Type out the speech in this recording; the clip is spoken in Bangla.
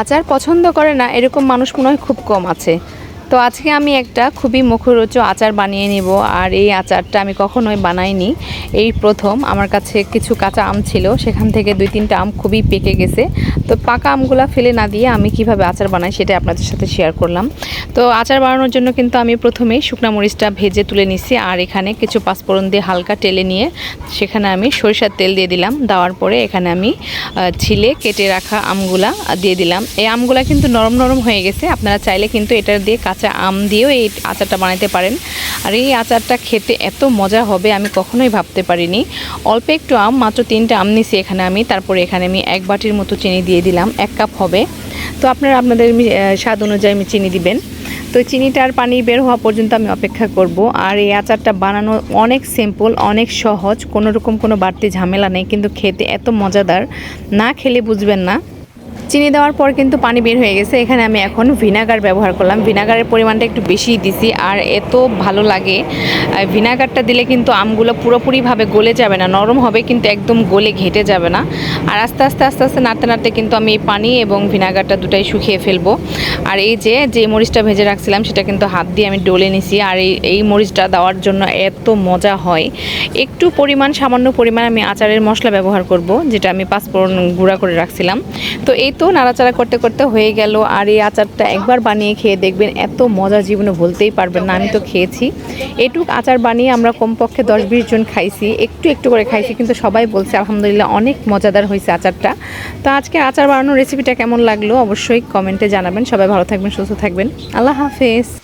আচার পছন্দ করে না এরকম মানুষ মনে হয় খুব কম আছে। তো আজকে আমি একটা খুবই মুখরোচ আচার বানিয়ে নিব, আর এই আচারটা আমি কখনোই বানাইনি। এই প্রথম আমার কাছে কিছু কাঁচা আম ছিল, সেখান থেকে দুই তিনটা আম খুবই পেকে গেছে। তো পাকা আমগুলা ফেলে না দিয়ে আমি কীভাবে আচার বানাই সেটা আপনাদের সাথে শেয়ার করলাম। তো আচার বানানোর জন্য কিন্তু আমি প্রথমেই শুকনা মরিচটা ভেজে তুলে নিছি, আর এখানে কিছু পাঁচফোড়ন দিয়ে হালকা টেলে নিয়ে সেখানে আমি সরিষার তেল দিয়ে দিলাম। দেওয়ার পরে এখানে আমি ছিলে কেটে রাখা আমগুলা দিয়ে দিলাম। এই আমগুলা কিন্তু নরম নরম হয়ে গেছে, আপনারা চাইলে কিন্তু এটা দিয়ে কাঁচা আম দিয়েও এই আচারটা বানাতে পারেন। আর এই আচারটা খেতে এত মজা হবে আমি কখনোই ভাবতে পারিনি। অল্প একটু আম, মাত্র তিনটা আম নিছি এখানে আমি, তারপরে এখানে আমি এক বাটির মতো চিনি দিয়ে দিলাম, এক কাপ হবে। তো আপনারা আপনাদের স্বাদ অনুযায়ী আমি চিনি দিবেন। তো চিনিটার পানি বের হওয়া পর্যন্ত আমি অপেক্ষা করব। আর এই আচারটা বানানো অনেক সিম্পল অনেক সহজ কোনো রকম কোনো বাড়তি ঝামেলা নেই, কিন্তু খেতে এত মজাদার। না খেলে বুঝবেন না। চিনি দেওয়ার পর কিন্তু পানি বের হয়ে গেছে। এখানে আমি এখন ভিনাগার ব্যবহার করলাম। ভিনাগারের পরিমাণটা একটু বেশিই দিছি আর এত ভালো লাগে। ভিনাগারটা দিলে কিন্তু আমগুলো পুরোপুরিভাবে গলে যাবে না, নরম হবে, কিন্তু একদম গলে ঘেটে যাবে না। আর আস্তে আস্তে আস্তে আস্তে নাড়তে নাড়তে কিন্তু আমি এই পানি এবং ভিনাগারটা দুটাই শুকিয়ে ফেলব। আর এই যে যে মরিচটা ভেজে রাখছিলাম, সেটা কিন্তু হাত দিয়ে আমি ডলে নিছি। আর এই এই মরিচটা দেওয়ার জন্য এত মজা হয়। একটু পরিমাণ, সামান্য পরিমাণ আমি আচারের মশলা ব্যবহার করব, যেটা আমি পাঁচফোড়ন গুঁড়া করে রাখছিলাম। তো এই তো নাড়াচাড়া করতে করতে হয়ে গেল আর এই আচারটা একবার বানিয়ে খেয়ে দেখবেন, এত মজা জীবনে বলতেই পারবেন না। আমি তো খেয়েছি। এটুক আচার বানিয়ে আমরা কমপক্ষে দশ বিশ জন খাইছি, একটু একটু করে খাইছি, কিন্তু সবাই বলছে আলহামদুলিল্লাহ অনেক মজাদার হয়েছে আচারটা। তো আজকে আচার বানানোর রেসিপিটা কেমন লাগল অবশ্যই কমেন্টে জানাবেন। সবাই ভালো থাকবেন, সুস্থ থাকবেন। আল্লাহ হাফেজ।